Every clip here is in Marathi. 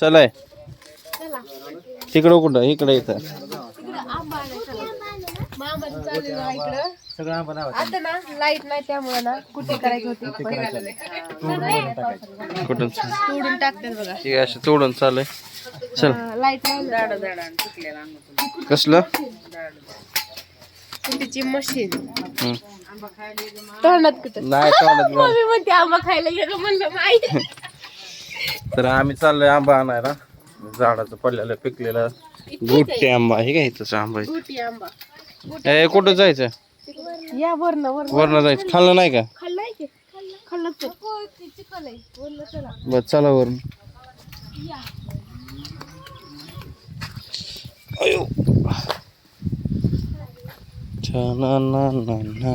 चलाय. चला. तिकडं कुठं? इकडं नाव आता ना लाइट नाही त्यामुळे ना कुठे करायची होती? कुठून? तोडून टाकतात बघा. ठीक आहे असं तोडून चालय चल. लाइट नाही. कसलं? कुठेची मशीन हम्म. तोंडात कुठं? नाही तोंडात घाल. मम्मी म्हणते आंबा खायला ये गं म्हणलं नाही तर आम्ही चाललोय आंबा आणायला. झाडाचं पडलेलं पिकलेलं. गुट्टे आंबा हे काय इथंच आंबा आहे. गुटी आंबा. ए कुठं जायचं? या वरण वरण वरनं जायचं. खाल्लं नाही का? खाल्लाय की? खाल्लं तर. चिकल आहे वरण चला बस चला वरून. अयो. छाना ना ना ना.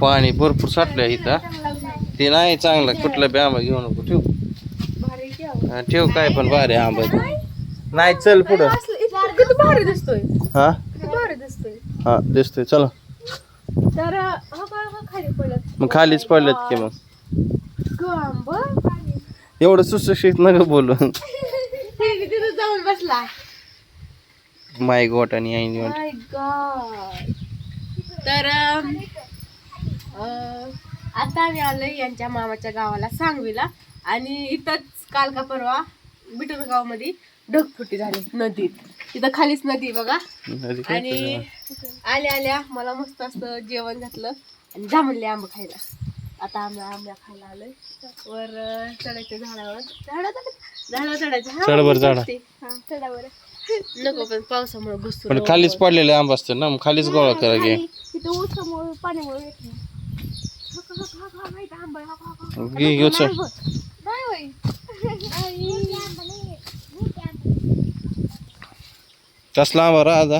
पाणी भरपूर साठलंय इथं. ते नाही चांगलं. कुठला बी आंबा घेऊ नको ठेव. हा, ठेव काय पण भारी आंबा आहे. नाही चल पुढं. असलं इतकं किती भारी दिसतोय. हा? किती भारी दिसतोय. हा दिसतोय. चला. तर हा का हा खाली पडत मग खालीच पडलेत की मग. आंबा. एवढं सुशिक्षित नका बोलू. तिथे जाऊन बसला. माय गोट आणि आई गोट तर अं, अं, आता आम्ही आलोय यांच्या मामाच्या गावाला सांगवीला. आणि इथंच काल का परवा बिटूर गावमध्ये ढगफुटी झाली नदीत तिथं खालीच नदी बघा. आणि आल्या आल्या मला मस्त असं जेवण घातलं आणि जांभळले आंबा खायला. आता आम्ही आंब्या खायला आलोय. वर चढायचं झाडावर. झाडावर चढायचं. हा, चढावर. नको पण पावसामुळे घुसतो पण खालीच पडलेले आंबा असते ना मग खालीच गोळा करा घे. तिथं ऊसामुळे पाण्यामुळे घे घेऊ चल. कसला आंबा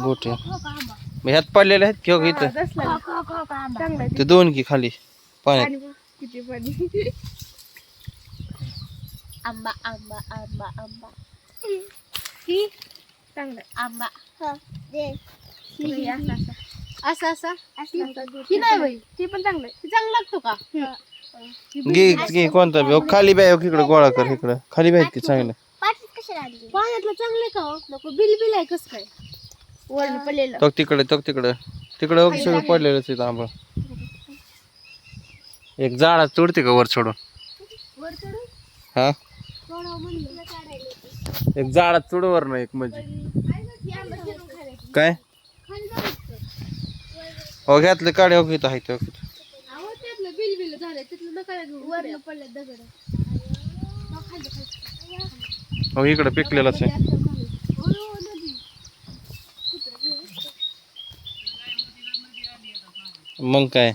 गोटे मग ह्यात पडलेले आहेत घेऊ इथं? हा. ते दोन की खाली पाण्यात. पाणी बघ, किती पाणी आंबा आंबा. आंबा आंबा ही चांगलं. आंबा ही. असा ही नाही बाई. ती पण चांगलं आहे. ती चांगलं लागतो का? घे घे कोणता बी. खाली बॅ इकडे गोळा कर इकडं. खाली बॅ की चांगलं. पाण्यातलं चांगलं आहे का हो? नको बिल बिल आहे कसं काय? वरण पडलेलं. तो तिकडे तो तिकडे. तिकडे सगळं पडलेलं तिथं आंबा एक झाडा तोडते का वर सोडून वर चढून? हा? थोडं म्हणलं? एक झाडा चढ वर ना एक म्हणजे. काय? हो घ्यातले काढे हो घेत आहे तो अहो त्यातलं बिल बिल झालंय तिथलं नका घेऊ. वरनं पडलं दगड. हो इकडे पिकलेलाच आहे मग काय?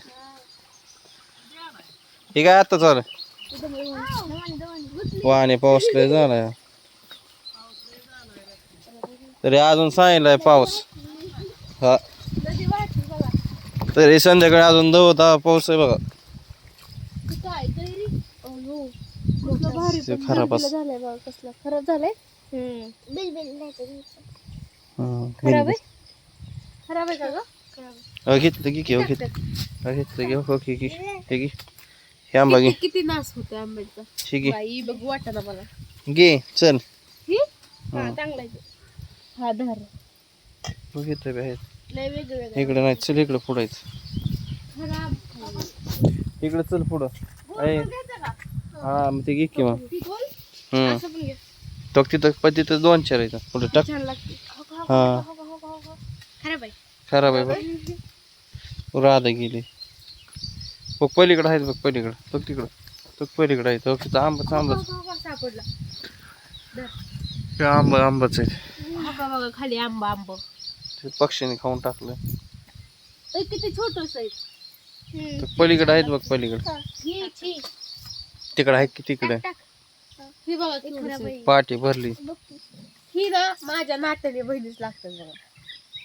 हे काय आता चालू वाणे पाऊस लय झालाय. तरी अजून सांगितलंय पाऊस. हा. तरी संध्याकाळी अजून दवत पाऊस आहे बघा. ते खराब असं. झालंय बघा कसलं. खराब झालंय? हं, खराब आहे? खराब आहे का ग? अहो, घेतलं की घेऊ घेतलं अहो, घेतलं घेऊ हो की की हे हे आंबा घे. किती- किती नाश होते आंब्याचा? हे घे. बाई बघू मला. घे चल. ही? हा. चांगला आहे. हा धर. हो, घेतलं बी आहे. इकडे नाही चल इकडे पुढं खराब इकडे चल पुढं हा मग ते घे की मग ती हम्म तो तिथं पण तिथं दोन चार आहेत पुढे टाक हा खराब आहे बघ राधा गेली बघ पलीकडे आहेत बघ पलीकडं बघ तिकडं बघ पलीकडे आहे तो तिथं आंबाच आंबाच हे आंबा आंबाच आहे हा खाली आंबा आंबा ते पक्षीने खाऊन टाकलं. ए, किती छोटस आहे तर पलीकडे आहेत बघ पलीकडे. तिकडे आहेत की तिकडे? ही. बघा. पाठी भरली. ही ना माझ्या नात्याने बहिणीच लागतात बघा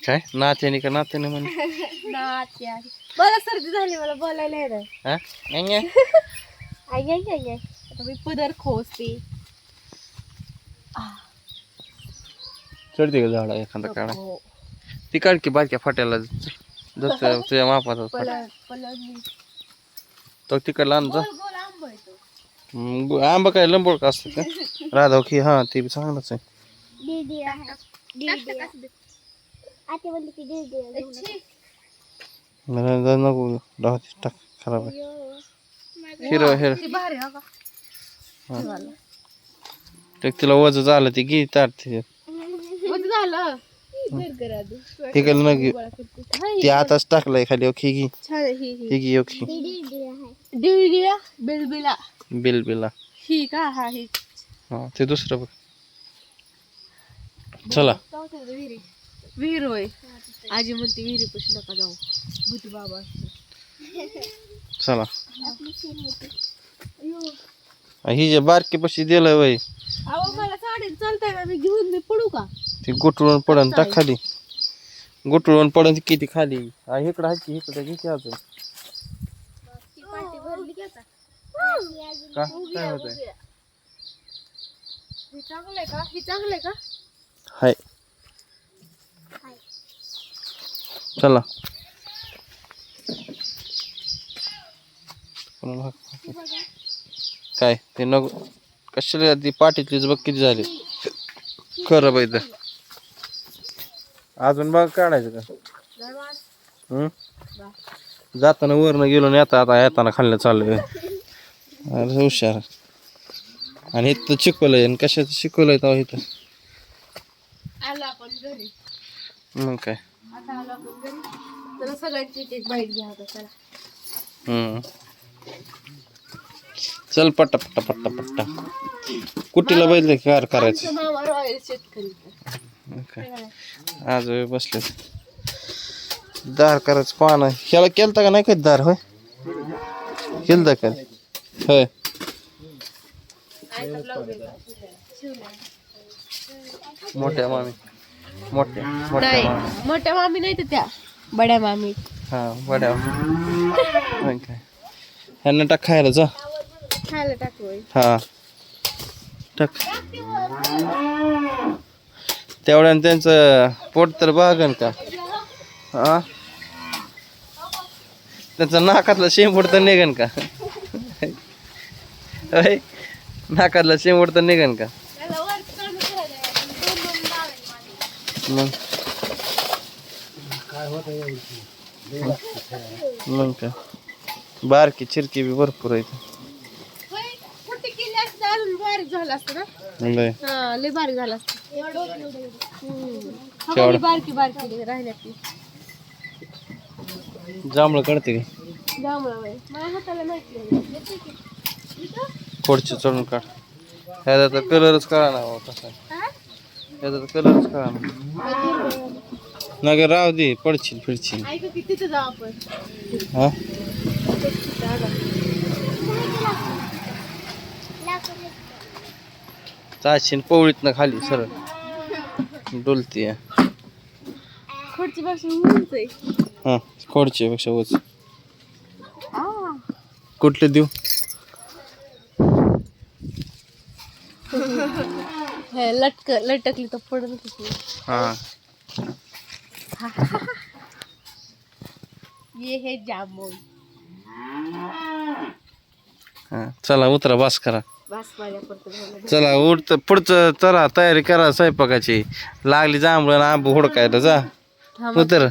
काय? नात्याने का नात्याने म्हणे? नात्या मला सर्दी झाली मला बोलायला येणार. हा? नाही, नाही. आई आई आई आई. आता मी पदर खोसते चढते का झाडा? एखादा काढा. हो. ती काढ की बारक्या फाट्याला जर तुझ्या मापाचा फाटा. तो तिकडला आण जा. गोल गोल आंबा काय लंबोळ का असतं का राधा की हा ते बी चांगलंच आहे. दीदी आहे. दीदी आहे. आते म्हणली की दीदी आहे. घेऊन ये. मला जा नको टाक खराब आहे. हो हे. वालं. ते तिला वज झालं ते घे ताट ते. झालं. हे. काय न. हा, ते आताच टाकलंय खाली ओके घे. ही घे ओके. बिलबिला. बिल बिला ही का? हा ही. हा ते दुसरं बघ. चला. विहिरी होय. आजी म्हणते विहिरी पशी नका जाऊ. भूती बाबा चला. ही जे बारकी पशी दिलं वय. अहो मला साडी चालतंय ना मी घेऊन मी पडू का? ती गुटळून पडन टाक खाली. गुटळून पडन किती खाली? हा, इकडं आहे की इकडं घे की अजून. की काय होत हाय. चला. हाक- काय ते नको कशाला ती पाठीतलीच बघ किती झाली. खरं बाई तर. अजून बघ काढायचं का? हम्म? जाताना वरनं गेलो आणि आता आता येताना खाल्लं चाललंय. अरे हुशार. आणि इथं शिकवलंय आणि कशाचं शिकवलंय तेव्हा इथं? मग काय? हम्म चल. पट्टा पट्टा पट्टा पट्टा. कुटीला बैल कार करायचं आमचं मामा रॉयल शेतकरी मग काय आज बसले दार करायचं पानं ह्याला केलता का नाही कधी दार होय? केलता का? होय. मोठ्या मामी. मोठ्या मोठ्या मामी. मोठ्या मामी नाही तर त्या बड्या मामी. हा बड्या मग काय? ह्यांना टाक खायला जा. खायला टाकू. हा. टाक. तेवढ्यानं त्यांचं पोट तर बघन का? हा? त्यांचं नाकातलं शेंबूड तर निघन का? नाकातलं शेंबूड तर निघन का? मग? मग काय? बारकी चिरकी बी भरपूर आहे इथं. होय, कुठे केली असती? तर अजून बारीक झालं असतं ना? लय. हा लय बारीक झालं असतं. ही बारकी बारकी ती. जांभळं काढते का जांभळं होय. माझ्या हाताला माहिती नाही. येते की? खोडचे चढून काढ. ह्याचा तर कलरच कळा ना हा? ह्याचा तर कलरच कळा ना. का राहू दे पडशील फिरशील. चाशीन पवळीत ना खाली सरळ. डोलती खुर्ची पासून हा खोडचे पेक्षा उच. कुठले देऊ? हे लटक लटकली तर पडत हा. ये हे जामून हा चला उतरा बस करा. चला उठ पुढचं चला तयारी करा स्वयंपाकाची. लागली जांभळं आंबू हुडकायला जा. उतर.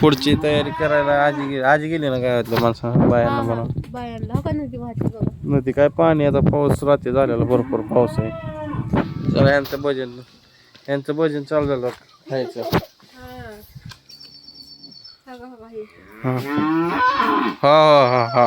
पुढची तयारी करायला आजी आजी गेली ना गावातल्या माणसं बायांना म्हणा बायांना हो का नदी नदी काय पाणी आता पाऊस रात्री झालेला भरपूर पाऊस आहे. चला यांचं भजन यांचं भजन चालू झालं. खायचं हा. हे. हा हा हा हा.